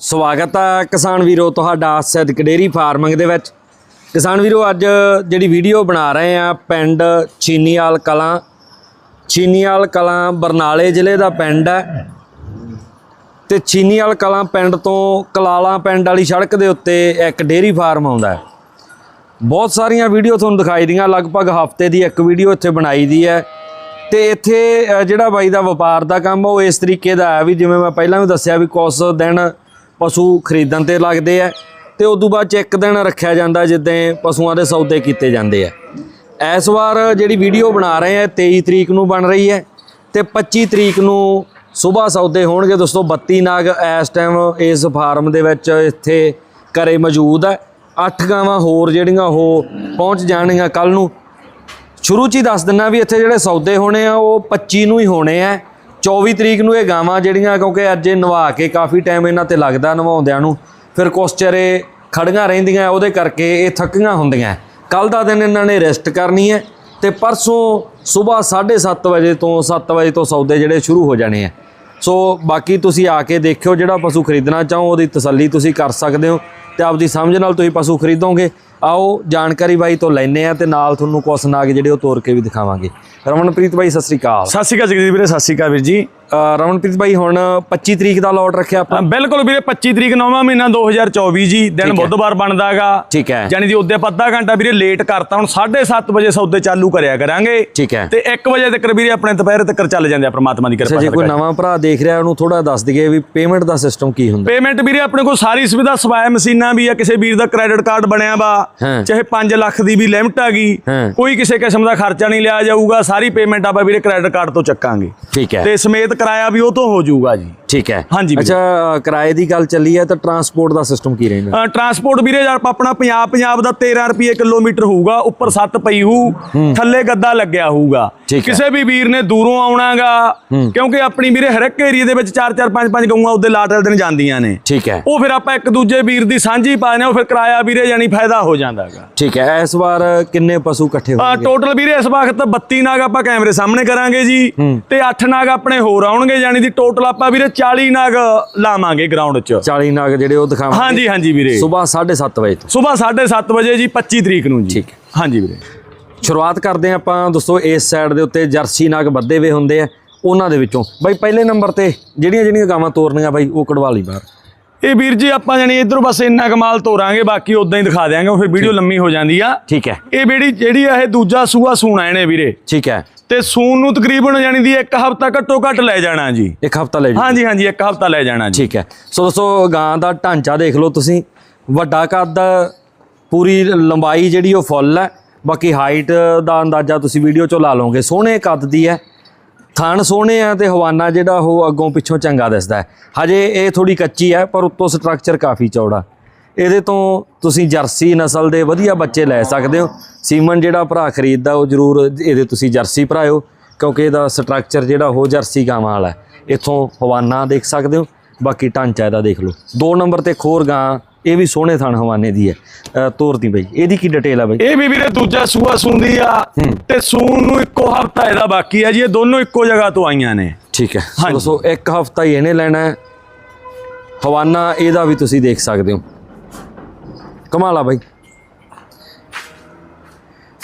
ਸਵਾਗਤ ਹੈ ਕਿਸਾਨ ਵੀਰੋ, ਤੁਹਾਡਾ ਸਿੱਧਕ ਡੇਰੀ ਫਾਰਮਿੰਗ ਦੇ ਵਿੱਚ। ਕਿਸਾਨ ਵੀਰੋ, ਅੱਜ ਜਿਹੜੀ ਵੀਡੀਓ ਬਣਾ ਰਹੇ ਆ ਪਿੰਡ ਚੀਨੀਵਾਲ ਕਲਾਂ ਚੀਨੀਵਾਲ ਕਲਾਂ ਬਰਨਾਲੇ ਜ਼ਿਲ੍ਹੇ ਦਾ ਪਿੰਡ ਹੈ। ਤੇ ਚੀਨੀਵਾਲ ਕਲਾਂ ਪਿੰਡ ਤੋਂ ਕਲਾਲਾ ਪਿੰਡ ਵਾਲੀ ਸੜਕ ਦੇ ਉੱਤੇ ਇੱਕ ਡੇਰੀ ਫਾਰਮ ਆਉਂਦਾ ਹੈ। ਬਹੁਤ ਸਾਰੀਆਂ ਵੀਡੀਓ ਤੁਹਾਨੂੰ ਦਿਖਾਈ ਦੀਆਂ, ਲਗਭਗ ਹਫ਼ਤੇ ਦੀ ਇੱਕ ਵੀਡੀਓ ਇੱਥੇ ਬਣਾਈ ਦੀ ਹੈ। ਤੇ ਇੱਥੇ ਜਿਹੜਾ ਬਾਈ ਦਾ ਵਪਾਰ ਦਾ ਕੰਮ ਉਹ ਇਸ ਤਰੀਕੇ ਦਾ ਹੈ ਵੀ ਜਿਵੇਂ ਮੈਂ ਪਹਿਲਾਂ ਵੀ ਦੱਸਿਆ ਵੀ ਕੁਝ ਦਿਨ ਪਸ਼ੂ ਖਰੀਦਣ ਤੇ ਲੱਗਦੇ ਆ ਤੇ ਉਸ ਤੋਂ ਬਾਅਦ ਚ ਇੱਕ ਦਿਨ ਰੱਖਿਆ ਜਾਂਦਾ ਜਿੱਦਾਂ ਪਸ਼ੂਆਂ ਦੇ ਸੌਦੇ ਕੀਤੇ ਜਾਂਦੇ ਆ। ਇਸ ਵਾਰ ਜਿਹੜੀ ਵੀਡੀਓ ਬਣਾ ਰਹੇ ਆ 23 ਤਰੀਕ ਨੂੰ ਬਣ ਰਹੀ ਹੈ ਤੇ 25 ਤਰੀਕ ਨੂੰ ਸਵੇਰ ਸੌਦੇ ਹੋਣਗੇ। ਦੋਸਤੋ 32 ਨਾਗ ਇਸ ਟਾਈਮ ਇਸ ਫਾਰਮ ਦੇ ਵਿੱਚ ਇੱਥੇ ਘਰੇ ਮੌਜੂਦ ਹੈ ਅੱਠ ਗਾਵਾਂ ਹੋਰ ਜਿਹੜੀਆਂ ਉਹ ਪਹੁੰਚ ਜਾਣਗੀਆਂ ਕੱਲ ਨੂੰ। ਸ਼ੁਰੂ ਚ ਹੀ ਦੱਸ ਦਿੰਨਾ ਵੀ ਇੱਥੇ ਜਿਹੜੇ ਸੌਦੇ ਹੋਣੇ ਆ, ਉਹ 25 ਨੂੰ ਹੀ ਹੋਣੇ ਆ। 24 ਤਰੀਕ ਨੂੰ ਇਹ ਗਾਵਾਂ ਜਿਹੜੀਆਂ, ਕਿਉਂਕਿ ਅੱਜ ਇਹ ਨਵਾ ਕੇ ਕਾਫੀ ਟਾਈਮ ਇਹਨਾਂ ਤੇ ਲੱਗਦਾ ਨਵਾਉਂਦਿਆਂ ਨੂੰ, ਫਿਰ ਕੁਛ ਚਿਰੇ ਖੜੀਆਂ ਰਹਿੰਦੀਆਂ, ਉਹਦੇ ਕਰਕੇ ਇਹ ਥੱਕੀਆਂ ਹੁੰਦੀਆਂ। ਕੱਲ ਦਾ ਦਿਨ ਇਹਨਾਂ ਨੇ ਰੈਸਟ ਕਰਨੀ ਹੈ ਤੇ ਪਰਸੋਂ ਸਵੇਰ 7:30 ਵਜੇ ਤੋਂ 7 ਵਜੇ ਤੋਂ ਸੌਦੇ ਜਿਹੜੇ ਸ਼ੁਰੂ ਹੋ ਜਾਣੇ ਆ ਸੋ ਬਾਕੀ ਤੁਸੀਂ ਆ ਕੇ ਦੇਖਿਓ ਜਿਹੜਾ ਪਸ਼ੂ ਖਰੀਦਣਾ ਚਾਹੋ, ਉਹਦੀ ਤਸੱਲੀ ਤੁਸੀਂ ਕਰ ਸਕਦੇ ਹੋ ਤੇ ਆਪਦੀ ਸਮਝ ਨਾਲ ਤੁਸੀਂ ਪਸ਼ੂ ਖਰੀਦੋਗੇ। ਆਓ ਜਾਣਕਾਰੀ ਬਾਈ ਤੋਂ ਲੈਣੇ ਆ ਤੇ ਨਾਲ ਤੁਹਾਨੂੰ ਕੁਛ ਨਾਗ ਜਿਹੜੇ ਉਹ ਤੋਰ ਕੇ ਵੀ ਦਿਖਾਵਾਂਗੇ। ਰਮਨਪ੍ਰੀਤ ਬਾਈ, ਸਤਿ ਸ੍ਰੀ ਅਕਾਲ। ਸਤਿ ਸ਼੍ਰੀ ਅਕਾਲ ਜਗਦੀਪ ਵੀਰੇ, ਸਤਿ ਸ਼੍ਰੀ ਅਕਾਲ ਵੀਰ ਜੀ। ਰਮਨਪ੍ਰੀਤ ਬਾਈ ਹੁਣ 25 ਤਰੀਕ ਦਾ ਲੋਟ ਰੱਖਿਆ ਆਪਾਂ। ਬਿਲਕੁਲ ਵੀਰੇ 25 ਤਰੀਕ 9ਵਾਂ ਮਹੀਨਾ 2024 ਜੀ ਦਿਨ। ਬੁੱਧਵਾਰ ਬਣਦਾਗਾ। ਠੀਕ ਹੈ। ਯਾਨੀ ਦੀ ਉਹਦੇ ਅੱਧਾ ਘੰਟਾ ਵੀਰੇ ਲੇਟ ਕਰਤਾ ਹੁਣ 7:30 ਵਜੇ ਸੌਦੇ ਚਾਲੂ ਕਰਿਆ ਕਰਾਂਗੇ। ਠੀਕ ਹੈ। ਤੇ 1 ਵਜੇ ਤੱਕ ਵੀਰੇ ਆਪਣੇ ਦੁਪਹਿਰ ਤੱਕ ਚੱਲ ਜਾਂਦੇ ਆ ਪ੍ਰਮਾਤਮਾ ਦੀ ਕਿਰਪਾ ਜੇ ਕੋਈ ਨਵਾਂ ਭਰਾ ਦੇਖ ਰਿਹਾ ਉਹਨੂੰ ਥੋੜਾ ਦੱਸ ਦਈਏ ਵੀ ਪੇਮੈਂਟ ਦਾ ਸਿਸਟਮ ਕੀ ਹੁੰਦਾ। ਪੇਮੈਂਟ ਵੀਰੇ ਆਪਣੇ ਕੋਲ ਸਾਰੀ ਸੁਵਿਧਾ ਸਵਾਏ ਮਸ਼ੀਨਾਂ ਵੀ ਆ ਕਿਸੇ ਵੀਰ ਦਾ ਕ੍ਰੈਡਿਟ ਕਾਰਡ ਬਣਿਆ ਵਾ। ਚਾਹੇ 5 ਲੱਖ ਦੀ ਵੀ ਲਿਮਟ ਆ ਗਈ। ਕੋਈ ਕਿਸੇ ਕਿਸਮ ਦਾ ਖਰਚਾ ਨਹੀਂ ਲਿਆ ਜਾਊਗਾ ਸਾਰੀ ਪੇਮੈਂਟ ਆਪਾਂ ਵੀਰੇ ਕ੍ਰੈਡਿਟ ਕਾਰਡ ਤੋਂ ਚੱਕਾਂਗੇ। ਠੀਕ ਹੈ। ਤੇ ਸਮੇਤ ਕਿਰਾਇਆ ਵੀ ਉਹ ਤੋਂ ਹੋ ਜਾਊਗਾ ਜੀ। ਠੀਕ ਹੈ। ਹਾਂਜੀ ਵੀਰੇ। ਅੱਛਾ ਕਿਰਾਏ ਦੀ ਗੱਲ ਚੱਲੀ ਹੈ ਤਾਂ ਟਰਾਂਸਪੋਰਟ ਦਾ ਸਿਸਟਮ ਕੀ ਰਹਿੰਦਾ? ਅ, ਟਰਾਂਸਪੋਰਟ ਵੀਰੇ ਯਾਰ ਆਪਣਾ ਪੰਜਾਬ ਪੰਜਾਬ ਦਾ 13 ਰੁਪਏ ਕਿਲੋਮੀਟਰ ਹੋਊਗਾ ਉੱਪਰ ਸੱਤ ਪਈ ਹੋਊ ਥੱਲੇ ਗੱਦਾ ਲੱਗਿਆ ਹੋਊਗਾ। ਠੀਕ ਹੈ। ਕਿਸੇ ਵੀ ਵੀਰ ਨੇ ਦੂਰੋਂ ਆਉਣਾਗਾ ਕਿਉਂਕਿ ਆਪਣੀ ਵੀਰੇ ਹਰ ਇੱਕ ਏਰੀਆ ਦੇ ਵਿੱਚ 4-4 5-5 ਗਊਆਂ ਉਹਦੇ ਲਾਟ ਵਾਲੇ ਦਿਨ ਜਾਂਦੀਆਂ ਨੇ। ਠੀਕ ਹੈ। ਉਹ ਫਿਰ ਆਪਾਂ ਇੱਕ ਦੂਜੇ ਵੀਰ ਦੀ ਸਾਂਝੀ ਪਾਣੇ ਉਹ ਫਿਰ ਕਿਰਾਇਆ ਵੀਰੇ ਜਾਨੀ ਫਾਇਦਾ ਹੋ ਜਾਂਦਾਗਾ। ਠੀਕ ਹੈ ਇਸ ਵਾਰ ਕਿੰਨੇ ਪਸ਼ੂ ਇਕੱਠੇ ਹੋਣਗੇ? ਟੋਟਲ ਵੀਰੇ ਇਸ ਵਕਤ 32 ਨਾਗ ਆਪਾਂ ਕੈਮਰੇ ਸਾਹਮਣੇ ਕਰਾਂਗੇ ਜੀ ਤੇ 8 ਨਾਗ ਆਪਣੇ ਹੋਰ ਆਉਣਗੇ ਯਾਨੀ ਦੀ ਟੋਟਲ ਆਪਾਂ ਵੀਰੇ 40 ਨਾਗ ਲਾਵਾਂਗੇ ਗਰਾਊਂਡ 'ਚ। 40 ਨਾਗ ਜਿਹੜੇ ਉਹ ਦਿਖਾਵਾਂਗੇ। ਹਾਂਜੀ ਹਾਂਜੀ ਵੀਰੇ। ਸਵੇਰ 7:30 ਵਜੇ ਤੋਂ। ਸਵੇਰ 7:30 ਵਜੇ ਜੀ 25 ਤਰੀਕ ਨੂੰ ਜੀ। ਠੀਕ। ਹਾਂਜੀ ਵੀਰੇ। ਸ਼ੁਰੂਆਤ ਕਰਦੇ ਆਪਾਂ ਦੋਸਤੋ ਇਸ ਸਾਈਡ ਦੇ ਉੱਤੇ ਜਰਸੀ ਨਾਗ ਬੱਦੇ ਵੇ ਹੁੰਦੇ ਆ ਉਹਨਾਂ ਦੇ ਵਿੱਚੋਂ। ਬਾਈ ਪਹਿਲੇ ਨੰਬਰ ਤੇ ਜਿਹੜੀਆਂ ਜਿਹੜੀਆਂ ਗਾਵਾਂ ਤੋਰਨੀਆਂ ਬਾਈ ਉਹ ਕਢਵਾ ਲਈ ਬਾਹਰ। ਇਹ ਵੀਰ ਜੀ ਆਪਾਂ ਜਾਨੀ ਇਧਰੋਂ ਬਸ ਇੰਨਾ ਕਮਾਲ ਤੋਰਾਂਗੇ ਬਾਕੀ ਉਦਾਂ ਹੀ ਦਿਖਾ ਦਿਆਂਗੇ ਉਹ ਫਿਰ ਵੀਡੀਓ ਲੰਮੀ ਹੋ ਜਾਂਦੀ ਆ। ਠੀਕ ਹੈ। ਇਹ ਜਿਹੜੀ ਜਿਹੜੀ ਆ ਇਹ ਦੂਜਾ ਸੂਆ ਸੂਣਾ ਇਹਨੇ ਵੀਰੇ। ਠੀਕ ਹੈ। ਤੇ ਸੂਣ ਨੂੰ ਤਕਰੀਬਨ ਜਾਨੀ ਦੀ ਇੱਕ ਹਫ਼ਤਾ ਘੱਟੋ ਘੱਟ ਲੈ ਜਾਣਾ ਜੀ। ਇੱਕ ਹਫਤਾ ਲੈ ਜੀ ਹਾਂਜੀ ਹਾਂਜੀ ਇੱਕ ਹਫ਼ਤਾ ਲੈ ਜਾਣਾ ਜੀ। ਠੀਕ ਹੈ। ਸੋ ਦੋਸਤੋ ਗਾਂ ਦਾ ਢਾਂਚਾ ਦੇਖ ਲਓ ਤੁਸੀਂ। ਵੱਡਾ ਕੱਦ ਪੂਰੀ ਲੰਬਾਈ ਜਿਹੜੀ ਉਹ ਫੁੱਲ ਹੈ। ਬਾਕੀ ਹਾਈਟ ਦਾ ਅੰਦਾਜ਼ਾ ਤੁਸੀਂ ਵੀਡੀਓ ਚੋਂ ਲਾ ਲਓਗੇ। ਸੋਹਣੇ ਕੱਦ ਦੀ ਹੈ। ਥਣ ਸੋਹਣੇ ਆ ਤੇ ਹਵਾਨਾ ਜਿਹੜਾ ਉਹ ਅੱਗੋਂ ਪਿੱਛੋਂ ਚੰਗਾ ਦਿਸਦਾ ਹੈ। ਹਜੇ ਇਹ ਥੋੜੀ ਕੱਚੀ ਹੈ ਪਰ ਉੱਤੋਂ ਸਟਰਕਚਰ ਕਾਫੀ ਚੌੜਾ। ਇਹਦੇ ਤੋਂ ਤੁਸੀਂ ਜਰਸੀ ਨਸਲ ਦੇ ਵਧੀਆ ਬੱਚੇ ਲੈ ਸਕਦੇ ਹੋ। ਸੀਮਨ ਜਿਹੜਾ ਭਰਾ ਖਰੀਦਦਾ ਉਹ ਜ਼ਰੂਰ ਇਹਦੇ ਤੁਸੀਂ ਜਰਸੀ ਭਰਾਇਓ ਕਿਉਂਕਿ ਇਹਦਾ ਸਟਰਕਚਰ ਜਿਹੜਾ ਉਹ ਜਰਸੀ ਗਾਵਾਂ ਵਾਲਾ ਇੱਥੋਂ ਹਵਾਨਾ ਦੇਖ ਸਕਦੇ ਹੋ ਬਾਕੀ ਢਾਂਚਾ ਇਹਦਾ ਦੇਖ ਲਓ। ਦੋ ਨੰਬਰ ਤੇ ਖੋਰ ਗਾਂ ਇਹ ਵੀ ਸੋਹਣੇ ਥਣ ਹਵਾਨੇ ਦੀ ਹੈ। ਤੋਰਦੀ ਬਈ ਇਹਦੀ ਕੀ ਡਿਟੇਲ ਹੈ ਬਈ? ਇਹ ਵੀ ਵੀਰੇ ਦੂਜਾ ਸੂਆ ਸੁੰਦੀ ਆ ਤੇ ਸੂਣ ਨੂੰ ਇੱਕੋ ਹਫ਼ਤਾ ਇਹਦਾ ਬਾਕੀ ਆ ਜੀ ਇਹ ਦੋਨੋਂ ਇੱਕੋ ਜਗ੍ਹਾ ਤੋਂ ਆਈਆਂ ਨੇ। ਠੀਕ ਹੈ। ਸੋ ਇੱਕ ਹਫਤਾ ਹੀ ਇਹਨੇ ਲੈਣਾ ਹੈ। ਹਵਾਨਾ ਇਹਦਾ ਵੀ ਤੁਸੀਂ ਦੇਖ ਸਕਦੇ ਹੋ। ਕਮਾਲਾ ਬਾਈ।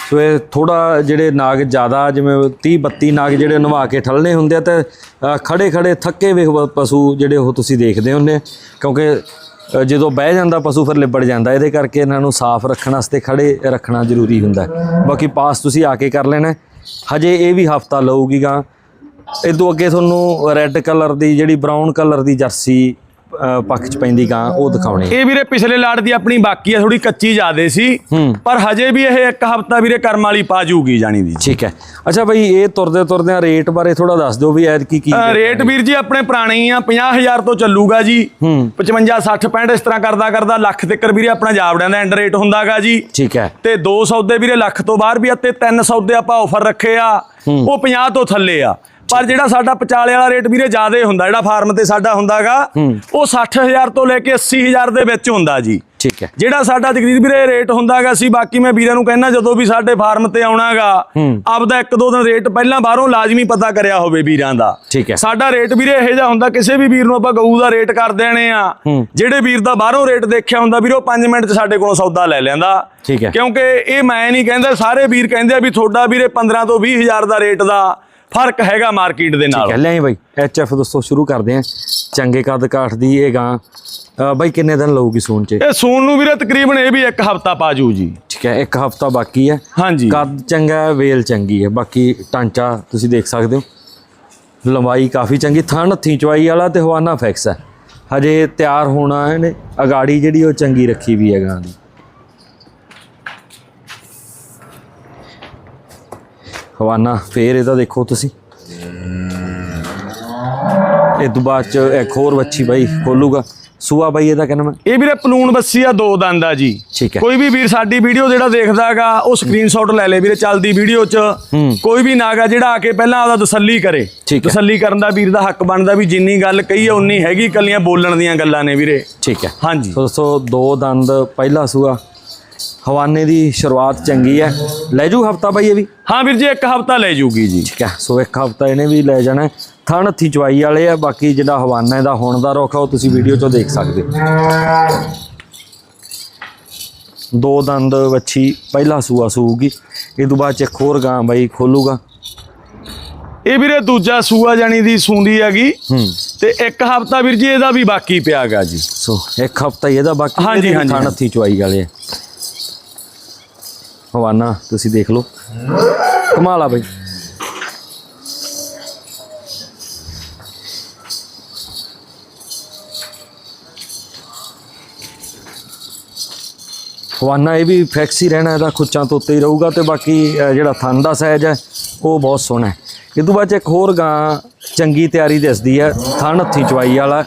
ਸੋ ਇਹ ਥੋੜਾ ਜਿਹੜੇ ਨਾਗ ਜ਼ਿਆਦਾ, ਜਿਵੇਂ 30 32 ਨਾਗ ਜਿਹੜੇ ਨਵਾ ਕੇ ਠਲਨੇ ਹੁੰਦੇ ਆ ਤੇ ਖੜੇ ਖੜੇ ਥੱਕੇ ਵੇ ਪਸ਼ੂ ਜਿਹੜੇ ਉਹ ਤੁਸੀਂ ਦੇਖਦੇ ਹੁੰਦੇ ਕਿਉਂਕਿ ਜਦੋਂ ਬਹਿ ਜਾਂਦਾ ਪਸ਼ੂ ਫਿਰ ਲਿਬੜ ਜਾਂਦਾ, ਇਹਦੇ ਕਰਕੇ ਇਹਨਾਂ ਨੂੰ ਸਾਫ਼ ਰੱਖਣ ਵਾਸਤੇ ਖੜੇ ਰੱਖਣਾ ਜ਼ਰੂਰੀ ਹੁੰਦਾ ਬਾਕੀ ਪਾਸ ਤੁਸੀਂ ਆ ਕੇ ਕਰ ਲੈਣਾ ਹਜੇ ਇਹ ਵੀ ਹਫਤਾ ਲਊਗੀ ਗਾ। ਇਦੋਂ ਅੱਗੇ ਤੁਹਾਨੂੰ ਰੈੱਡ ਕਲਰ ਦੀ ਜਿਹੜੀ ਬਰਾਊਨ ਕਲਰ ਦੀ ਜਰਸੀ ਪੱਖ ਚ ਪੈਂਦੀ ਗਾਂ ਉਹ ਦਿਖਾਉਣੀ। ਇਹ ਵੀਰੇ ਪਿਛਲੇ ਲਾੜ ਦੀ ਆਪਣੀ ਬਾਕੀ ਆ ਥੋੜੀ ਕੱਚੀ ਜ਼ਿਆਦੇ ਸੀ। ਪਰ ਹਜੇ ਵੀ ਇਹ ਇੱਕ ਹਫ਼ਤਾ ਵੀਰੇ ਕਰਮ ਵਾਲੀ ਪਾ ਜੂਗੀ ਜਾਣੀ ਦੀ। ਠੀਕ ਹੈ। ਅੱਛਾ ਬਈ ਇਹ ਤੁਰਦੇ ਤੁਰਦਿਆਂ ਰੇਟ ਬਾਰੇ ਥੋੜਾ ਦੱਸ ਦਿਓ ਵੀ ਐਦ ਕੀ ਕੀ ਰੇਟ ਵੀਰ ਜੀ ਆਪਣੇ ਪੁਰਾਣੇ ਹੀ ਆ 50000 ਤੋਂ ਚੱਲੂਗਾ ਜੀ। ਹੂੰ। 55 60 65 ਇਸ ਤਰ੍ਹਾਂ ਕਰਦਾ ਕਰਦਾ ਲੱਖ ਤੱਕ ਵੀਰੇ ਆਪਣਾ ਜਾਵੜਿਆਂ ਦਾ ਐਂਡ ਰੇਟ ਹੁੰਦਾਗਾ ਜੀ। ਠੀਕ ਹੈ। ਤੇ ਦੋ ਸੌਦੇ ਵੀਰੇ ਲੱਖ ਤੋਂ ਬਾਹਰ ਵੀ ਆ ਤੇ ਤਿੰਨ ਸੌਦੇ ਆਪਾਂ ਆਫਰ ਰੱਖੇ ਆ। ਉਹ 50 ਤੋਂ ਥੱਲੇ ਆ। ਪਰ ਜਿਹੜਾ ਸਾਡਾ ਪਚਾਲੇ ਵਾਲਾ ਰੇਟ ਵੀਰੇ ਜ਼ਿਆਦੇ ਹੁੰਦਾ ਜਿਹੜਾ ਫਾਰਮ ਤੇ ਸਾਡਾ ਹੁੰਦਾਗਾ ਉਹ 60000 ਤੋਂ ਲੈ ਕੇ 80000 ਦੇ ਵਿੱਚ ਹੁੰਦਾ ਜੀ। ਠੀਕ ਹੈ। ਜਿਹੜਾ ਸਾਡਾ ਜਗਦੀਪ ਵੀਰੇ ਰੇਟ ਹੁੰਦਾਗਾ ਸੀ ਬਾਕੀ ਮੈਂ ਵੀਰਾਂ ਨੂੰ ਕਹਿਣਾ ਜਦੋਂ ਵੀ ਸਾਡੇ ਫਾਰਮ ਤੇ ਆਉਣਾਗਾ। ਆਪਦਾ ਇੱਕ ਦੋ ਦਿਨ ਰੇਟ ਪਹਿਲਾਂ ਬਾਹਰੋਂ ਲਾਜ਼ਮੀ ਪਤਾ ਕਰਿਆ ਹੋਵੇ ਵੀਰਾਂ ਦਾ। ਠੀਕ ਹੈ। ਸਾਡਾ ਰੇਟ ਵੀਰੇ ਇਹੋ ਜਿਹਾ ਹੁੰਦਾ ਕਿਸੇ ਵੀ ਵੀਰ ਨੂੰ ਆਪਾਂ ਗਊ ਦਾ ਰੇਟ ਕਰ ਦੇਣੇ ਆ। ਜਿਹੜੇ ਵੀਰ ਦਾ ਬਾਹਰੋਂ ਰੇਟ ਦੇਖਿਆ ਹੁੰਦਾ ਵੀਰੇ ਉਹ 5 ਮਿੰਟ 'ਚ ਸਾਡੇ ਕੋਲੋਂ ਸੌਦਾ ਲੈ ਲੈਂਦਾ। ਠੀਕ ਹੈ। ਕਿਉਂਕਿ ਇਹ ਮੈਂ ਨਹੀਂ ਕਹਿੰਦਾ ਸਾਰੇ ਵੀਰ ਕਹਿੰਦੇ ਆ ਵੀ ਤੁਹਾਡਾ ਵੀਰੇ 15 ਤੋਂ 20 ਹਜ਼ਾਰ ਦਾ ਰੇਟ ਦਾ। ਫ਼ਰਕ ਹੈਗਾ ਮਾਰਕੀਟ ਦੇ ਨਾਲ। ਕਹਿ ਲਿਆ ਬਾਈ। ਐਚਐਫ ਦੋਸਤੋ ਸ਼ੁਰੂ ਕਰਦੇ ਆ। ਚੰਗੇ ਕੱਦ ਕਾਠ ਦੀ ਇਹ ਗਾਂ। ਬਾਈ ਕਿੰਨੇ ਦਿਨ ਲਊਗੀ ਸੂਣ ਚ? ਇਹ ਸੂਣ ਨੂੰ ਵੀਰੇ ਤਕਰੀਬਨ ਇਹ ਵੀ ਇੱਕ ਹਫਤਾ ਪਾਜੂ ਜੀ ਠੀਕ ਹੈ ਇੱਕ ਹਫਤਾ ਬਾਕੀ ਹੈ। ਹਾਂਜੀ। ਕੱਦ ਚੰਗਾ ਹੈ ਵੇਲ ਚੰਗੀ ਹੈ। ਬਾਕੀ ਢਾਂਚਾ ਤੁਸੀਂ ਦੇਖ ਸਕਦੇ ਹੋ। ਲੰਬਾਈ ਕਾਫੀ ਚੰਗੀ ਥਣ ਹੱਥੀਂ ਚਵਾਈ ਵਾਲਾ ਤੇ ਹਵਾਨਾ ਫਿਕਸ ਹੈ। ਹਜੇ ਤਿਆਰ ਹੋਣਾ ਇਹਨੇ। ਅਗਾੜੀ ਜਿਹੜੀ ਉਹ ਚੰਗੀ ਰੱਖੀ ਵੀ ਹੈ ਗਾਂ ਦੀ। ਹਵਾਨਾ ਫੇਰ ਇਹਦਾ ਦੇਖੋ ਤੁਸੀਂ। ਇਹ ਤੋਂ ਬਾਅਦ ਚ ਇੱਕ ਹੋਰ ਵੱਛੀ ਬਾਈ ਖੋਲੂਗਾ। ਸੂਆ ਬਾਈ ਇਹਦਾ ਕਹਿੰਦਾ ਮੈਂ। ਇਹ ਵੀਰੇ ਪਲੂਣ ਬੱਸੀ ਆ ਦੋ ਦੰਦ ਆ ਜੀ। ਠੀਕ ਹੈ। ਕੋਈ ਵੀ ਵੀਰ ਸਾਡੀ ਵੀਡੀਓ ਜਿਹੜਾ ਦੇਖਦਾਗਾ ਉਹ ਸਕਰੀਨਸ਼ਾਟ ਲੈ ਲੇ ਵੀਰੇ ਚੱਲਦੀ ਵੀਡੀਓ 'ਚ। ਹੂੰ। ਕੋਈ ਵੀ ਨਾਗਾ ਜਿਹੜਾ ਆ ਕੇ ਪਹਿਲਾਂ ਆਪਦਾ ਤਸੱਲੀ ਕਰੇ। ਹੈ। ਤਸੱਲੀ ਕਰਨ ਦਾ ਵੀਰ ਦਾ ਹੱਕ ਬਣਦਾ ਵੀ ਜਿੰਨੀ ਗੱਲ ਕਹੀ ਆ ਉਨੀ ਹੈਗੀ ਕੱਲੀਆਂ ਬੋਲਣ ਦੀਆਂ ਗੱਲਾਂ ਨੇ ਵੀਰੇ। ਠੀਕ ਹੈ। ਹਾਂਜੀ। ਸੋ ਦੋ ਦੰਦ ਪਹਿਲਾ ਸੂਆ। ਹਵਾਨੇ ਦੀ ਸ਼ੁਰੂਆਤ ਚੰਗੀ ਹੈ। ਲੈ ਜੂ ਹਫਤਾ ਬਾਈ ਇਹ ਵੀ? ਹਾਂ ਵੀਰ ਜੀ ਇੱਕ ਹਫਤਾ ਲੈ ਜੂਗੀ ਜੀ। ਠੀਕ ਹੈ ਸੋ ਇੱਕ ਹਫਤਾ ਇਹਨੇ ਵੀ ਲੈ ਜਾਣਾ। ਥਣ ਹੱਥੀ ਚਵਾਈ ਵਾਲੇ ਆ ਬਾਕੀ ਜਿਹੜਾ ਹਵਾਨਾ ਇਹਦਾ ਹੁਣ ਦਾ ਰੁੱਖ ਉਹ ਤੁਸੀਂ ਵੀਡੀਓ 'ਚੋਂ ਦੇਖ ਸਕਦੇ ਦੋ ਦੰਦ ਵੱਛੀ ਪਹਿਲਾ ਸੂਆ ਸੂਗੀ ਇਹ ਤੋਂ ਬਾਅਦ ਚ ਇੱਕ ਹੋਰ ਗਾਂ ਬਾਈ ਖੋਲੂਗਾ। ਇਹ ਵੀਰੇ ਦੂਜਾ ਸੂਆ ਜਾਣੀ ਦੀ ਸੂੰਦੀ ਹੈਗੀ। ਤੇ ਇੱਕ ਹਫਤਾ ਵੀਰ ਜੀ ਇਹਦਾ ਵੀ ਬਾਕੀ ਪਿਆਗਾ ਜੀ। ਸੋ ਇੱਕ ਹਫਤਾ ਇਹਦਾ ਬਾਕੀ ਹਾਂਜੀ, ਹਾਂਜੀ, ਥਣ ਹੱਥੀ ਚਵਾਈ ਵਾਲੇ ਆ। ਹਵਾਨਾ ਤੁਸੀਂ ਦੇਖ ਲਓ। ਕਮਾਲ ਆ ਬਾਈ। ਹਵਾਨਾ ਇਹ ਵੀ ਫਿਕਸ ਹੀ ਰਹਿਣਾ, ਇਹਦਾ ਖੁੱਚਾਂ ਤੋਂ ਉੱਤੇ ਹੀ ਰਹੂਗਾ ਤੇ ਬਾਕੀ ਜਿਹੜਾ ਥਣ ਦਾ ਸਾਈਜ਼ ਹੈ, ਉਹ ਬਹੁਤ ਸੋਹਣਾ ਹੈ। ਇਹ ਤੋਂ ਬਾਅਦ 'ਚ ਇੱਕ ਹੋਰ ਗਾਂ ਚੰਗੀ ਤਿਆਰੀ ਦਿਸਦੀ ਹੈ, ਥਣ ਹੱਥੀ ਚਵਾਈ ਵਾਲਾ।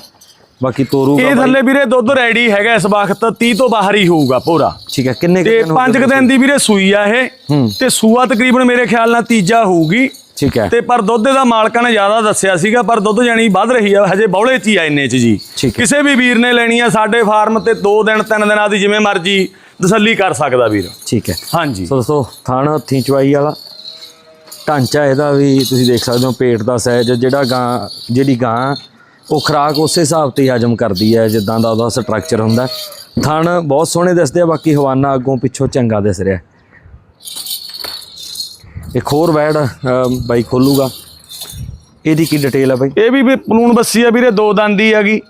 ਬਾਕੀ ਤੋਰੂਗਾ ਇਹ। ਥੱਲੇ ਵੀਰੇ ਦੁੱਧ ਰੈਡੀ ਹੈਗਾ ਇਸ ਵਕਤ 30 ਤੋਂ ਬਾਹਰ ਹੀ ਹੋਊਗਾ ਪੂਰਾ। ਠੀਕ ਹੈ ਕਿੰਨੇ ਤੇ ਦਿਨ ਹੋ ਪੰਜ ਗਏ ਕੁ ਦਿਨ ਦੀ ਵੀਰੇ ਸੂਈ ਆ ਇਹ। ਤੇ ਸੂਆ ਤਕਰੀਬਨ ਮੇਰੇ ਖਿਆਲ ਨਾਲ ਤੀਜਾ ਹੋਊਗੀ। ਠੀਕ ਹੈ। ਤੇ ਪਰ ਦੁੱਧ ਦਾ ਮਾਲਕਾਂ ਨੇ ਜ਼ਿਆਦਾ ਦੱਸਿਆ ਸੀਗਾ ਪਰ ਦੁੱਧ ਜਾਨੀ ਵੱਧ ਰਹੀ ਆ ਹਜੇ ਬੌਲੇ ਚ ਹੀ ਆ ਇੰਨੇ ਚ ਜੀ। ਕਿਸੇ ਵੀ ਵੀਰ ਨੇ ਲੈਣੀ ਆ ਸਾਡੇ ਫਾਰਮ ਤੇ 2 ਦਿਨ 3 ਦਿਨਾਂ ਦੀ ਜਿਵੇਂ ਮਰਜ਼ੀ ਤਸੱਲੀ ਕਰ ਸਕਦਾ ਵੀਰ। ਠੀਕ ਹੈ। ਹਾਂਜੀ। ਸੋ ਦੋਸਤੋ ਥਣ ਹੱਥੀਂ ਚਵਾਈ ਵਾਲਾ ਢਾਂਚਾ ਇਹਦਾ ਵੀ ਤੁਸੀਂ ਦੇਖ ਸਕਦੇ ਹੋ ਪੇਟ ਦਾ ਸਾਈਜ਼ ਜਿਹੜਾ ਗਾਂ ਜਿਹੜੀ ਗਾਂ ਉਹ ਖਰਾਕ ਉਸੇ ਹਿਸਾਬ ਤੇ ਹਜਮ ਕਰਦੀ ਹੈ ਜਿੱਦਾਂ ਦਾ ਉਹਦਾ ਸਟਰਕਚਰ ਹੁੰਦਾ। ਥਣ ਬਹੁਤ ਸੋਹਣੇ ਦਿਸਦੇ ਆ ਬਾਕੀ ਹਵਾਨਾ ਅੱਗੋਂ ਪਿੱਛੋਂ ਚੰਗਾ ਦਿਸ ਰਿਹਾ ਇੱਕ ਹੋਰ ਵੈੜ ਬਾਈ ਖੋਲੂਗਾ। ਇਹਦੀ ਕੀ ਡਿਟੇਲ ਹੈ ਬਾਈ? ਇਹ ਵੀ ਵੀ ਪਲੂਣ ਬੱਸੀ ਆ ਵੀਰੇ ਦੋ ਦੰਦੀ ਹੈਗੀ।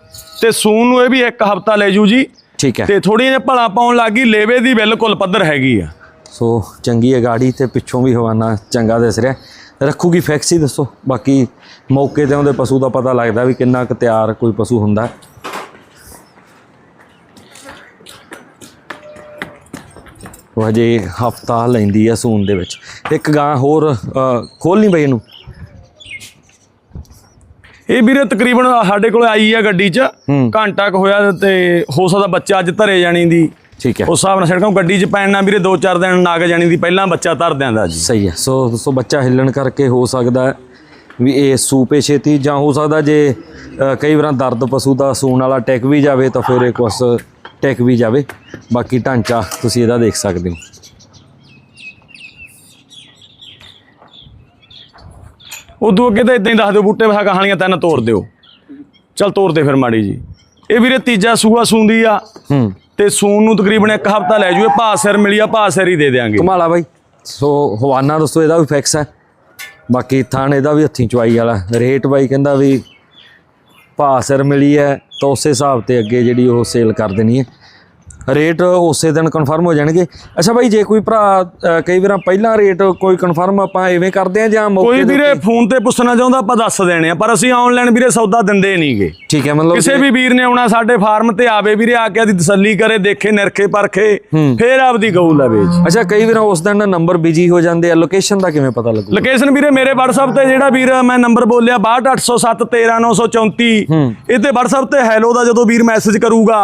ਤੇ ਸੂਨ ਨੂੰ ਇਹ ਵੀ ਇੱਕ ਹਫਤਾ ਲੈ ਜੂ ਜੀ। ਠੀਕ ਹੈ। ਤੇ ਥੋੜੀ ਜਿਹੀ ਭਲਾ ਪਾਉਣ ਲੱਗੀ ਲੇਵੇ ਦੀ ਬਿਲਕੁਲ ਪੱਧਰ ਹੈਗੀ ਆ। ਸੋ ਚੰਗੀ ਹੈ ਗਾੜੀ ਤੇ ਪਿੱਛੋਂ ਵੀ ਹਵਾਨਾ ਚੰਗਾ ਦਿਸ ਰਿਹਾ ਰੱਖੂਗੀ ਫੈਕਸ ਹੀ ਦੱਸੋ। ਬਾਕੀ ਮੌਕੇ ਤੇ ਉਹਦੇ ਪਸ਼ੂ ਦਾ ਪਤਾ ਲੱਗਦਾ ਵੀ ਕਿੰਨਾ ਕੁ ਤਿਆਰ ਕੋਈ ਪਸ਼ੂ ਹੁੰਦਾ। ਹਜੇ ਹਫਤਾ ਲੈਂਦੀ ਆ ਸੂਨ ਦੇ ਵਿੱਚ। ਇੱਕ ਗਾਂ ਹੋਰ ਖੋਲਣੀ ਬਈ ਇਹਨੂੰ। ਇਹ ਵੀਰੇ ਤਕਰੀਬਨ ਸਾਡੇ ਕੋਲ ਆਈ ਆ ਗੱਡੀ 'ਚ। ਘੰਟਾ ਕੁ ਹੋਇਆ ਤੇ ਹੋ ਸਕਦਾ ਬੱਚਾ ਅੱਜ ਧਰੇ ਜਾਣੀ ਦੀ। ਠੀਕ ਹੈ। ਉਸ ਹਿਸਾਬ ਨਾਲ ਸੜਕਾਂ ਗੱਡੀ 'ਚ ਪੈਣ ਨਾਲ ਵੀਰੇ 2-4 ਦਿਨ ਨਾਗ ਜਾਣੀ ਦੀ ਪਹਿਲਾਂ ਬੱਚਾ ਧਰ ਦਿਆਂਦਾ ਜੀ। ਸਹੀ ਹੈ। ਸੋ ਸੋ ਬੱਚਾ ਹਿੱਲਣ ਕਰਕੇ ਹੋ ਸਕਦਾ ਵੀ ਇਹ ਸੂਪੇ ਛੇਤੀ ਜਾਂ ਹੋ ਸਕਦਾ ਜੇ ਕਈ ਵਾਰ ਦਰਦ ਪਸ਼ੂ ਦਾ ਸੂਣ ਵਾਲਾ ਟਿਕ ਵੀ ਜਾਵੇ ਤਾਂ ਫਿਰ ਇਹ ਕੁਛ ਟਿਕ ਵੀ ਜਾਵੇ। ਬਾਕੀ ਢਾਂਚਾ ਤੁਸੀਂ ਇਹਦਾ ਦੇਖ ਸਕਦੇ ਹੋ। ਉਦੋਂ ਅੱਗੇ ਤਾਂ ਇਦਾਂ ਹੀ ਦੱਸ ਦਿਓ ਬੂਟੇ ਵਸਾ ਕਹਾਣੀਆਂ ਤਿੰਨ ਤੋੜ ਦਿਓ। ਚਲ ਤੋੜ ਦੇ ਫਿਰ ਮਾੜੀ ਜੀ। ਇਹ ਵੀਰੇ ਤੀਜਾ ਸੂਆ ਸੂੰਦੀ ਆ। ਹੂੰ। ਤੇ ਸੂਨ ਨੂੰ ਤਕਰੀਬਨ ਇੱਕ ਹਫਤਾ ਲੈ ਜੂਏ, ਭਾਅ ਸਿਰ ਮਿਲੀ ਆ, ਭਾਅ ਸਿਰ ਹੀ ਦੇ ਦਿਆਂਗੇ। ਕਮਾਲਾ ਬਾਈ। ਸੋ ਹਵਾਨਾ ਦੋਸਤੋ, ਇਹਦਾ ਵੀ ਫਿਕਸ ਹੈ ਬਾਕੀ ਥਾਣ ਇਹਦਾ ਵੀ ਹੱਥੀਂ ਚਵਾਈ ਵਾਲਾ। ਰੇਟ ਬਾਈ ਕਹਿੰਦਾ ਵੀ ਭਾਅ ਸਿਰ ਮਿਲੀ ਹੈ, ਤਾਂ ਉਸੇ ਹਿਸਾਬ ਤੇ ਅੱਗੇ ਜਿਹੜੀ ਉਹ ਸੇਲ ਕਰ ਦੇਣੀ ਹੈ। ਰੇਟ ਉਸੇ ਦਿਨ ਕਨਫਰਮ ਹੋ ਜਾਣਗੇ ਅੱਛਾ ਬਾਈ ਜੇ ਕੋਈ ਭਰਾ ਕਈ ਵਾਰ ਪਹਿਲਾਂ ਰੇਟ ਕੋਈ ਕਨਫਰਮ ਆਪਾਂ ਐਵੇਂ ਕਰਦੇ ਆ ਜਾਂ ਮੌਕੇ ਕੋਈ ਵੀਰੇ? ਫੋਨ ਤੇ ਪੁੱਛਣਾ ਚਾਹੁੰਦਾ ਆਪਾਂ ਦੱਸ ਦੇਣੇ ਆ ਪਰ ਅਸੀਂ ਆਨਲਾਈਨ ਵੀਰੇ ਸੌਦਾ ਦਿੰਦੇ ਨਹੀਂਗੇ ਠੀਕ ਹੈ ਮਤਲਬ ਕਿਸੇ ਵੀ ਵੀਰ ਨੇ ਆਉਣਾ ਸਾਡੇ ਫਾਰਮ ਤੇ ਆਵੇ ਵੀਰੇ ਆ ਕੇ ਆਦੀ ਤਸੱਲੀ ਕਰੇ ਦੇਖੇ ਨਿਰਖੇ ਪਰਖੇ। ਫੇਰ ਆਪਦੀ ਗਊ ਲਵੇ ਅੱਛਾ ਕਈ ਵਾਰ ਉਸ ਦਿਨ ਨੰਬਰ ਬਿਜ਼ੀ ਹੋ ਜਾਂਦੇ ਆ ਲੋਕੇਸ਼ਨ ਦਾ ਕਿਵੇਂ ਪਤਾ ਲੱਗੂ ਲੋਕੇਸ਼ਨ ਵੀਰੇ ਮੇਰੇ WhatsApp ਤੇ ਜਿਹੜਾ ਵੀਰ ਮੈਂ ਨੰਬਰ ਬੋਲਿਆ 6280713934 ਹੂੰ। ਇਹ ਤੇ WhatsApp ਤੇ ਹੈਲੋ ਦਾ ਜਦੋਂ ਵੀਰ ਮੈਸੇਜ ਕਰੂਗਾ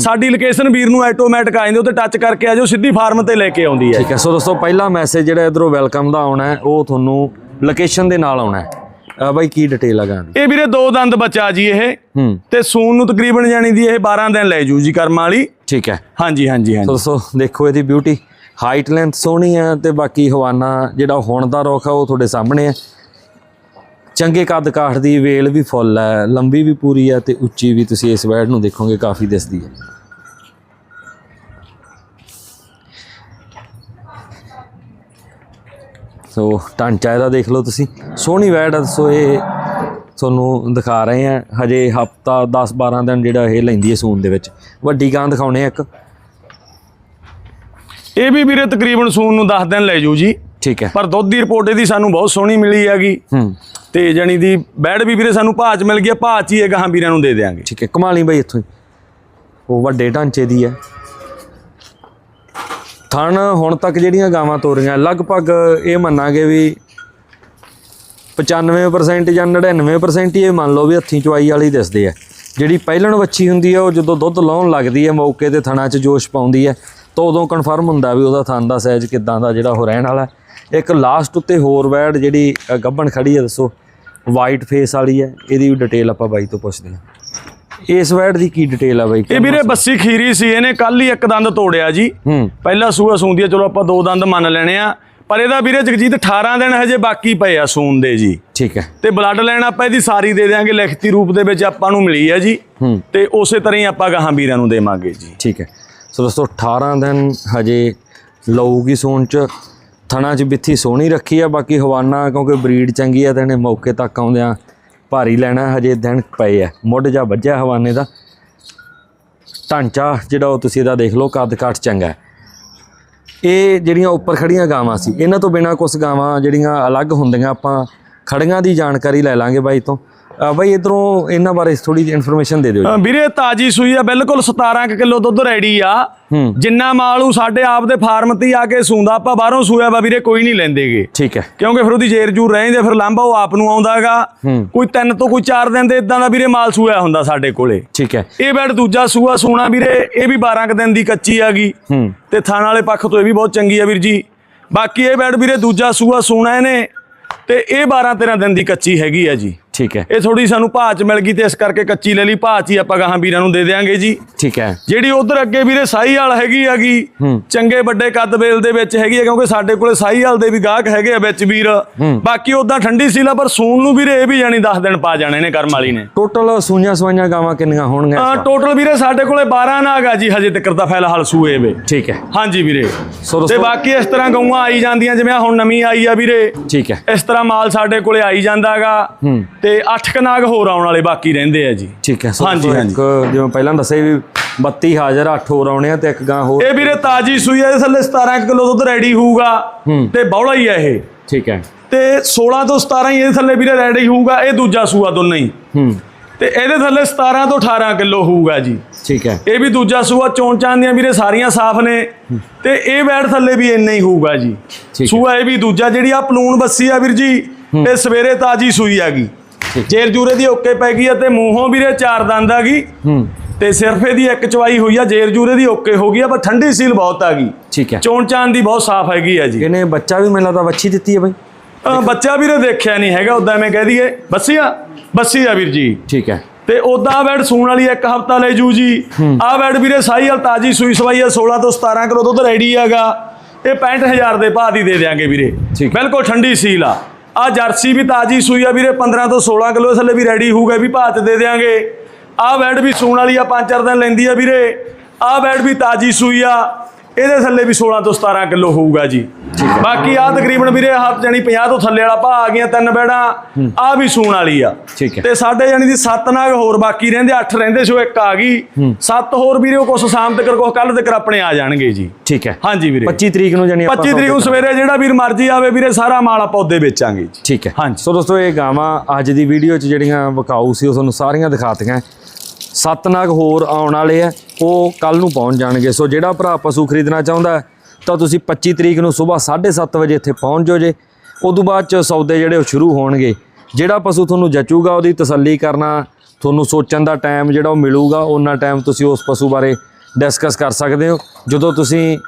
ਸਾਡੀ ਲੋਕੇਸ਼ਨ ਵੀਰ ਨੂੰ ਆਟੋਮੈਟਿਕ ਆ ਜਾਂਦੀ ਉਹ ਤੇ ਟੱਚ ਕਰਕੇ ਆ ਜਾਓ ਸਿੱਧੀ ਫਾਰਮ ਤੇ ਲੈ ਕੇ ਆਉਂਦੀ ਹੈ। ਠੀਕ ਹੈ ਸੋ ਦੋਸਤੋ ਪਹਿਲਾ ਮੈਸੇਜ ਜਿਹੜਾ ਇਧਰੋਂ ਵੈਲਕਮ ਦਾ ਆਉਣਾ ਹੈ ਉਹ ਤੁਹਾਨੂੰ ਲੋਕੇਸ਼ਨ ਦੇ ਨਾਲ ਆਉਣਾ ਹੈ। ਆ ਬਾਈ ਕੀ ਡਿਟੇਲ ਆ ਗਾਂ ਦੀ? ਇਹ ਵੀਰੇ ਦੋ ਦੰਦ ਬੱਚਾ ਜੀ ਇਹ ਹੂੰ। ਤੇ ਸੂਨ ਨੂੰ ਤਕਰੀਬਨ ਜਾਣੀ ਦੀ ਇਹ 12 ਦਿਨ ਲੈ ਜੂ ਜੀ ਕਰਮ ਵਾਲੀ। ਠੀਕ ਹੈ। ਹਾਂਜੀ ਹਾਂਜੀ ਹਾਂਜੀ। ਸੋ ਸੋ ਦੇਖੋ ਇਹਦੀ ਬਿਊਟੀ ਹਾਈਟ ਲੈਂਥ ਸੋਹਣੀ ਆ ਤੇ ਬਾਕੀ ਹਵਾਨਾ ਜਿਹੜਾ ਹੁਣ ਦਾ ਰੁੱਖ ਆ ਉਹ ਤੁਹਾਡੇ ਸਾਹਮਣੇ ਆ ਚੰਗੇ ਕੱਦ ਕਾਠ ਦੀ ਵੇਲ ਵੀ ਫੁੱਲ ਹੈ ਲੰਬੀ ਵੀ ਪੂਰੀ ਆ ਤੇ ਉੱਚੀ ਵੀ ਤੁਸੀਂ ਇਸ ਵੈੜ ਨੂੰ ਦੇਖੋਗੇ ਕਾਫੀ ਦਿਸਦੀ ਹੈ। ਸੋ ਢਾਂਚਾ ਇਹਦਾ ਦੇਖ ਲਓ ਤੁਸੀਂ। ਸੋਹਣੀ ਵੈੜ ਆ ਸੋ ਇਹ ਤੁਹਾਨੂੰ ਦਿਖਾ ਰਹੇ ਆ ਹਜੇ ਹਫਤਾ 10 12 ਦਿਨ ਜਿਹੜਾ ਇਹ ਲੈਂਦੀ ਹੈ ਸੂਨ ਦੇ ਵਿੱਚ। ਵੱਡੀ ਗਾਂ ਦਿਖਾਉਣੇ ਆ ਇੱਕ। ਇਹ ਵੀ ਵੀਰੇ ਤਕਰੀਬਨ ਸੂਨ ਨੂੰ 10 ਦਿਨ ਲੈ ਜੂ ਜੀ। ਠੀਕ ਹੈ। ਪਰ ਦੁੱਧ ਦੀ ਰਿਪੋਰਟ ਇਹਦੀ ਸਾਨੂੰ ਬਹੁਤ ਸੋਹਣੀ ਮਿਲੀ ਹੈਗੀ। ਹੂੰ। ਤੇ ਜਾਣੀ ਦੀ ਬੈਡ ਵੀ ਵੀਰੇ ਸਾਨੂੰ ਚ ਮਿਲ ਗਿਆ ਚ ਹੀ ਇਹ ਗਾਹਾਂ ਵੀਰਾਂ ਨੂੰ ਦੇ ਦੇਾਂਗੇ ਠੀਕ ਹੈ। ਕਮਾ ਲਈ ਬਈ ਇੱਥੋਂ ਹੀ। ਉਹ ਵੱਡੇ ਢਾਂਚੇ ਦੀ ਹੈ। ਥਣ ਹੁਣ ਤੱਕ ਜਿਹੜੀਆਂ ਗਾਵਾਂ ਤੋਰੀਆਂ, ਲਗਭਗ ਇਹ ਮੰਨਾਂਗੇ ਵੀ 95% ਜਾਂ 99% ਹੀ ਇਹ ਮੰਨ ਲਓ ਵੀ ਹੱਥੀਂ ਚਵਾਈ ਵਾਲੀ ਦਿਸਦੇ ਆ। ਜਿਹੜੀ ਪਹਿਲਣ ਵੱਛੀ ਹੁੰਦੀ ਹੈ ਉਹ ਜਦੋਂ ਦੁੱਧ ਲਾਉਣ ਲੱਗਦੀ ਹੈ ਮੌਕੇ ਤੇ ਥਣਾ 'ਚ ਜੋਸ਼ ਪਾਉਂਦੀ ਹੈ ਤਾਂ ਉਦੋਂ ਕਨਫਰਮ ਹੁੰਦਾ ਵੀ ਉਹਦਾ ਥਣ ਦਾ ਸਾਈਜ਼ ਕਿੱਦਾਂ ਦਾ ਜਿਹੜਾ ਉਹ ਰਹਿਣ ਵਾਲਾ ਇੱਕ ਲਾਸਟ ਉੱਤੇ ਹੋਰ ਵੈੜ ਜਿਹੜੀ ਗੱਭਣ ਖੜੀ ਹੈ ਦੱਸੋ ਵਾਈਟ ਫੇਸ ਵਾਲੀ ਹੈ ਇਹਦੀ ਵੀ ਡਿਟੇਲ ਆਪਾਂ ਬਾਈ ਤੋਂ ਪੁੱਛਦੇ ਹਾਂ। ਇਸ ਵੈੜ ਦੀ ਕੀ ਡਿਟੇਲ ਆ ਬਾਈ? ਇਹ ਵੀਰੇ ਬੱਸੀ ਖੀਰੀ ਸੀ ਇਹਨੇ ਕੱਲ ਹੀ ਇੱਕ ਦੰਦ ਤੋੜਿਆ ਜੀ। ਪਹਿਲਾ ਸੂਆ ਸੂੰਦੀ ਆ ਚਲੋ ਆਪਾਂ ਦੋ ਦੰਦ ਮੰਨ ਲੈਣੇ ਆ। ਪਰ ਇਹਦਾ ਵੀਰੇ ਜਗਜੀਤ 18 ਦਿਨ ਹਜੇ ਬਾਕੀ ਪਏ ਆ ਸੂਨ ਦੇ ਜੀ। ਠੀਕ ਹੈ। ਤੇ ਬਲੱਡ ਲਾਈਨ ਆਪਾਂ ਇਹਦੀ ਸਾਰੀ ਦੇ ਦਿਆਂਗੇ ਲਿਖਤੀ ਰੂਪ ਦੇ ਵਿੱਚ ਆਪਾਂ ਨੂੰ ਮਿਲੀ ਹੈ ਜੀ। ਤੇ ਉਸੇ ਤਰ੍ਹਾਂ ਹੀ ਆਪਾਂ ਗਾਹਾਂ ਵੀਰਾਂ ਨੂੰ ਦੇਵਾਂਗੇ ਜੀ। ਠੀਕ ਹੈ। ਸੋ ਦੋਸਤੋ 18 ਦਿਨ ਹਜੇ ਲਊਗੀ ਸੋਨ ਚ। ਥਣਾ ਚ ਬਿੱਥੀ ਸੋਹਣੀ ਰੱਖੀ ਆ ਬਾਕੀ ਹਵਾਨਾ ਕਿਉਂਕਿ ਬਰੀਡ ਚੰਗੀ ਆ ਤੇ ਇਹਨੇ ਮੌਕੇ ਤੱਕ ਆਉਂਦਿਆਂ ਭਾਰੀ ਲੈਣਾ ਹਜੇ ਦਿਨ ਪਏ ਆ। ਮੁੱਢ ਜਾਂ ਵੱਜਿਆ ਹਵਾਨੇ ਦਾ। ਢਾਂਚਾ ਜਿਹੜਾ ਉਹ ਤੁਸੀਂ ਇਹਦਾ ਦੇਖ ਲਓ, ਕੱਦ ਕਾਠ ਚੰਗਾ ਹੈ। ਇਹ ਜਿਹੜੀਆਂ ਉੱਪਰ ਖੜੀਆਂ ਗਾਵਾਂ ਸੀ, ਇਹਨਾਂ ਤੋਂ ਬਿਨਾ ਕੁਝ ਗਾਵਾਂ ਜਿਹੜੀਆਂ ਅਲੱਗ ਹੁੰਦੀਆਂ, ਆਪਾਂ ਖੜੀਆਂ ਦੀ ਜਾਣਕਾਰੀ ਲੈ ਲਾਂਗੇ ਬਾਈ ਤੋਂ। ਬਾਈ ਇਧਰੋਂ ਇਹਨਾਂ ਬਾਰੇ ਥੋੜੀ ਜਿਹੀ ਇਨਫੋਰਮੇਸ਼ਨ ਦੇ ਦਿਓ ਵੀਰੇ ਤਾਜੀ ਸੂਈ ਆ ਬਿਲਕੁਲ 17 ਕੁ ਕਿਲੋ ਦੁੱਧ ਰੈਡੀ ਆ। ਜਿੰਨਾ ਮਾਲ ਉਹ ਸਾਡੇ ਆਪ ਦੇ ਫਾਰਮ ਤੇ ਆ ਕੇ ਸੂੰਦਾ ਆਪਾਂ ਬਾਹਰੋਂ ਸੂਇਆ ਵਾ ਵੀਰੇ ਕੋਈ ਨਹੀਂ ਲੈਂਦੇਗੇ। ਠੀਕ ਹੈ। ਕਿਉਂਕਿ ਫਿਰ ਉਹਦੀ ਜੇਰ ਜੂਰ ਰਹਿੰਦੇ ਫਿਰ ਲਾਂਭਾ ਉਹ ਆਪ ਨੂੰ ਆਉਂਦਾਗਾ। ਕੋਈ ਤਿੰਨ ਤੋਂ ਕੋਈ ਚਾਰ ਦਿਨ ਦੇ ਇਦਾਂ ਦਾ ਵੀਰੇ ਮਾਲ ਸੂਇਆ ਹੁੰਦਾ ਸਾਡੇ ਕੋਲੇ। ਠੀਕ ਹੈ। ਇਹ ਬੈਡ ਦੂਜਾ ਸੂਆ ਸੂਣਾ ਵੀਰੇ ਇਹ ਵੀ 12 ਕੁ ਦਿਨ ਦੀ ਕੱਚੀ ਆਗੀ ਹੂੰ। ਤੇ ਥਾਣ ਵਾਲੇ ਪੱਖ ਤੋਂ ਇਹ ਵੀ ਬਹੁਤ ਚੰਗੀ ਆ ਵੀਰ ਜੀ। ਬਾਕੀ ਇਹ ਬੈਡ ਵੀਰੇ ਦੂਜਾ ਸੂਆ ਸੂਣਾ ਇਹਨੇ ਤੇ ਇਹ 12 13 ਦਿਨ ਦੀ ਕੱਚੀ ਹੈਗੀ ਆ ਜੀ। ਠੀਕ ਹੈ। ਇਹ ਥੋੜੀ ਸਾਨੂੰ ਭਾਅ ਚ ਮਿਲ ਗਈ ਤੇ ਇਸ ਕਰਕੇ ਕੱਚੀ ਲੈ ਲਈ ਭਾਅ ਚ ਹੀ ਆਪਾਂ ਗਾਹਾਂ ਵੀਰਾਂ ਨੂੰ ਦੇ ਦੇਾਂਗੇ ਜੀ। ਠੀਕ ਹੈ। ਜਿਹੜੀ ਉਧਰ ਅੱਗੇ ਵੀਰੇ ਸਾਈ ਵਾਲ ਹੈਗੀ ਆਗੀ ਹੂੰ। ਚੰਗੇ ਵੱਡੇ ਕੱਦ ਬੇਲ ਦੇ ਵਿੱਚ ਹੈਗੀ ਆ ਕਿਉਂਕਿ ਸਾਡੇ ਕੋਲੇ ਸਾਈ ਵਾਲ ਦੇ ਵੀ ਗਾਹਕ ਹੈਗੇ ਆ ਵਿੱਚ ਵੀਰ। ਬਾਕੀ ਉਦਾਂ ਠੰਡੀ ਸੀਲਾ ਪਰ ਸੂਣ ਨੂੰ ਵੀਰੇ ਇਹ ਵੀ ਜਾਣੀ 10 ਦਿਨ ਪਾ ਜਾਣੇ ਨੇ ਕਰਮ ਵਾਲੀ ਨੇ। ਟੋਟਲ ਸੂਈਆਂ ਸਵਾਈਆਂ ਗਾਵਾਂ ਕਿੰਨੀਆਂ ਹੋਣਗੀਆਂ ਵਾਰ? ਟੋਟਲ ਵੀਰੇ ਸਾਡੇ ਕੋਲੇ 12 ਨਾਗ ਆ ਜੀ ਹਜੇ ਤੱਕ ਦਾ ਫਿਲਹਾਲ ਸੂਏ ਵੇ। ਠੀਕ ਹੈ। ਹਾਂਜੀ ਵੀਰੇ। ਤੇ ਬਾਕੀ ਇਸ ਤਰ੍ਹਾਂ ਗਊਆਂ ਆਈ ਜਾਂਦੀਆਂ ਜਿਵੇਂ ਹੁਣ ਨਵੀਂ ਆਈ ਆ ਵੀਰੇ। ਠੀਕ ਹੈ। ਇਸ ਤਰ੍ਹਾਂ ਮਾਲ ਸਾਡੇ ਕੋਲੇ ਆਈ ਜਾਂਦਾਗਾ। ਹੂੰ। ਤੇ 8 ਕਨਾਗ ਹੋਰ ਆਉਣ ਵਾਲੇ ਬਾਕੀ ਰਹਿੰਦੇ ਆ ਜੀ। ਠੀਕ ਹੈ ਸੋ ਹਾਂਜੀ, ਇੱਕ ਜਿਵੇਂ ਪਹਿਲਾਂ ਦੱਸਿਆ ਵੀ 32 ਹਾਜ਼ਰ 8 ਹੋਰ ਆਉਣੇ ਆ ਤੇ ਇੱਕ ਗਾਂ ਹੋਰ ਇਹ ਵੀਰੇ ਤਾਜੀ ਸੂਈ ਆ ਇਹਦੇ ਥੱਲੇ 17 ਕੁ ਕਿਲੋ ਦੁੱਧ ਰੈਡੀ ਹੋਊਗਾ ਹੂੰ। ਤੇ ਬੌਲਾ ਹੀ ਆ ਇਹ। ਠੀਕ ਹੈ। ਤੇ 16 ਤੋਂ 17 ਹੀ ਇਹਦੇ ਥੱਲੇ ਵੀਰੇ ਰੈਡੀ ਹੋਊਗਾ ਇਹ ਦੂਜਾ ਸੂਆ ਦੋਨਾਂ ਹੀ। ਹੂੰ। ਤੇ ਇਹਦੇ ਥੱਲੇ 17 ਤੋਂ 18 ਕਿਲੋ ਹੋਊਗਾ ਜੀ। ਠੀਕ ਹੈ। ਇਹ ਵੀ ਦੂਜਾ ਸੂਆ ਚੋਣ ਚਾਂ ਦੀਆਂ ਵੀਰੇ ਸਾਰੀਆਂ ਸਾਫ਼ ਨੇ। ਤੇ ਇਹ ਬੈਡ ਥੱਲੇ ਵੀ ਇੰਨਾ ਹੀ ਹੋਊਗਾ ਜੀ। ਹੈ। ਸੂਆ ਇਹ ਵੀ ਦੂਜਾ ਜਿਹੜੀ ਆ ਪਲੂਣ ਬੱਸੀ ਆ ਵੀਰ ਜੀ ਇਹ ਸਵੇਰੇ ਤਾਜੀ ਸੂਈ ਆਗੀ ਠੀਕ। ਜੇਰ ਜੂਰੇ ਦੀ ਓਕੇ ਪੈ ਗਈ ਆ ਤੇ ਮੂੰਹੋਂ ਵੀਰੇ ਚਾਰ ਦੰਦ ਆ ਗਈ। ਹੂੰ। ਤੇ ਸਿਰਫ ਇਹਦੀ ਇੱਕ ਚਵਾਈ ਹੋਈ ਆ ਜੇਰ ਜੂਰੇ ਦੀ ਓਕੇ ਹੋ ਗਈ ਆ ਪਰ ਠੰਡੀ ਸੀਲ ਬਹੁਤ ਆ ਗਈ। ਠੀਕ ਹੈ ਚੋਣ ਚਾਂ ਦੀ ਬਹੁਤ ਸਾਫ਼ ਹੈਗੀ ਆ ਜੀ। ਇਹਨੇ ਬੱਚਾ ਵੀ ਮੈਨੂੰ ਲੱਗਦਾ ਵੱਛੀ ਦਿੱਤੀ ਹੈ ਬਾਈ। ਬੱਚਾ ਵੀਰੇ ਦੇਖਿਆ ਨਹੀਂ ਹੈਗਾ ਉਦਾਂ ਮੈਂ ਕਹਿ ਦਈਏ। ਬੱਸੀ ਆ ਬੱਸੀ ਆ ਵੀਰ ਜੀ। ਠੀਕ ਹੈ ਤੇ ਉਦਾਂ ਬੈਡ ਸੂਣ ਵਾਲੀ ਇੱਕ ਹਫਤਾ ਲੈ ਜੂ ਜੀ। ਆਹ ਬੈਡ ਵੀਰੇ ਸਾਈ ਵਾਲ ਤਾਜੀ ਸੂਈ ਸਵਾਈ ਆ 16 ਤੋਂ 17 ਕਿਲੋ ਦੁੱਧ ਰੈਡੀ ਹੈਗਾ। ਇਹ 65000 ਦੇ ਭਾਅ ਦੀ ਦੇ ਦਿਆਂਗੇ ਵੀਰੇ। ਬਿਲਕੁਲ ਠੰਡੀ ਸੀਲ ਆ। ਆ ਜਰਸੀ ਵੀ ਤਾਜੀ ਸੂਈ ਆ ਵੀਰੇ 15 ਤੋਂ 16 ਕਿਲੋ ਥੱਲੇ ਵੀ ਰੈਡੀ ਹੋਊਗਾ, ਇਹ ਵੀ ਭਾਅ ਤੇ ਦੇ ਦਿਆਂਗੇ। ਆਹ ਬੈਡ ਵੀ ਸੂਣ ਵਾਲੀ ਆ 5-4 ਦਿਨ ਲੈਂਦੀ ਆ ਵੀਰੇ। ਆਹ ਬੈਡ ਵੀ ਤਾਜੀ ਸੂਈ ਆ। ਇਹਦੇ ਥੱਲੇ ਵੀ 16 ਤੋਂ 17 ਕਿਲੋ ਹੋਊਗਾ ਜੀ। ਬਾਕੀ ਆ ਤਕਰੀਬਨ ਵੀਰੇ ਹੱਥ ਜਾਨੀ 50 ਤੋਂ ਥੱਲੇ ਵਾਲਾ ਭਾਅ ਆ ਗਈਆਂ ਤਿੰਨ ਬੈੜਾਂ ਆ ਵੀ ਸੂਣ ਵਾਲੀ ਆ। ਤੇ ਸਾਡੇ ਜਾਨੀ ਦੀ ਸੱਤ ਨਾਗ ਹੋਰ ਬਾਕੀ ਰਹਿੰਦੇ ਅੱਠ ਰਹਿੰਦੇ ਸੋ ਇੱਕ ਆ ਗਈ। ਸੱਤ ਹੋਰ ਵੀਰੇ ਉਹ ਕੁਛ ਸ਼ਾਮ ਤੱਕ ਕੁਛ ਕੱਲ ਤੱਕ ਆਪਣੇ ਆ ਜਾਣਗੇ ਜੀ। ਠੀਕ ਹੈ। ਹਾਂਜੀ ਵੀਰੇ। 25 ਤਰੀਕ ਨੂੰ ਜਾਨੀ 25 ਤਰੀਕ ਨੂੰ ਸਵੇਰੇ ਜਿਹੜਾ ਵੀਰ ਮਰਜ਼ੀ ਆਵੇ ਵੀਰੇ ਸਾਰਾ ਮਾਲ ਆਪਾਂ ਉਹਦੇ ਵੇਚਾਂਗੇ ਜੀ। ਠੀਕ ਹੈ। ਹਾਂਜੀ। ਸੋ ਦੋਸਤੋ ਇਹ ਗਾਵਾਂ ਅੱਜ ਦੀ ਵੀਡੀਓ 'ਚ ਜਿਹੜੀਆਂ ਵਿਕਾਊ ਸੀ ਉਹ ਤੁਹਾਨੂੰ ਸਾਰੀਆਂ ਦਿਖਾਤੀਆਂ ਸੱਤ ਨਾਗ ਹੋਰ ਆਉਣ ਵਾਲੇ ਆ, ਉਹ ਕੱਲ ਨੂੰ ਪਹੁੰਚ ਜਾਣਗੇ। ਸੋ ਜਿਹੜਾ ਭਰਾ ਪਸ਼ੂ ਖਰੀਦਣਾ ਚਾਹੁੰਦਾ ਤਾਂ ਤੁਸੀਂ 25 ਤਰੀਕ ਨੂੰ ਸਵੇਰ 7:30 ਵਜੇ ਇੱਥੇ ਪਹੁੰਚ ਜਾਓ ਜੇ। ਉਦੋਂ ਬਾਅਦ ਚ ਸੌਦੇ ਜਿਹੜੇ ਉਹ ਸ਼ੁਰੂ ਹੋਣਗੇ। ਜਿਹੜਾ ਪਸ਼ੂ ਤੁਹਾਨੂੰ ਜਚੂਗਾ, ਉਹਦੀ ਤਸੱਲੀ ਕਰਨਾ, ਤੁਹਾਨੂੰ ਸੋਚਣ ਦਾ ਟਾਈਮ ਜਿਹੜਾ ਉਹ ਮਿਲੂਗਾ, ਉਹਨਾਂ ਟਾਈਮ ਤੁਸੀਂ ਉਸ ਪਸ਼ੂ ਬਾਰੇ ਡਿਸਕਸ ਕਰ ਸਕਦੇ ਹੋ। ਜਦੋਂ ਤੁਸੀਂ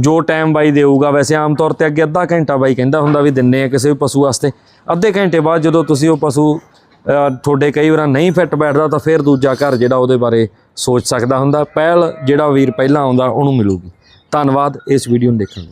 ਜੋ ਟਾਈਮ ਬਾਈ ਦੇਊਗਾ, ਵੈਸੇ ਆਮ ਤੌਰ ਤੇ ਅੱਗੇ ਅੱਧਾ ਘੰਟਾ ਬਾਈ ਕਹਿੰਦਾ ਹੁੰਦਾ ਵੀ ਦਿੰਨੇ ਆ ਕਿਸੇ ਵੀ ਪਸ਼ੂ ਵਾਸਤੇ। ਅੱਧੇ ਘੰਟੇ ਬਾਅਦ ਜਦੋਂ ਤੁਸੀਂ ਉਹ ਪਸ਼ੂ ਤੁਹਾਡੇ ਕਈ ਵਾਰ ਨਹੀਂ ਫਿੱਟ ਬੈਠਦਾ ਤਾਂ ਫਿਰ ਦੂਜਾ ਘਰ ਜਿਹੜਾ ਉਹਦੇ ਬਾਰੇ ਸੋਚ ਸਕਦਾ ਹੁੰਦਾ। ਪਹਿਲ ਜਿਹੜਾ ਵੀਰ ਪਹਿਲਾਂ ਆਉਂਦਾ, ਉਹਨੂੰ ਮਿਲੂਗੀ। ਧੰਨਵਾਦ ਇਸ ਵੀਡੀਓ ਨੂੰ ਦੇਖਣ ਲਈ।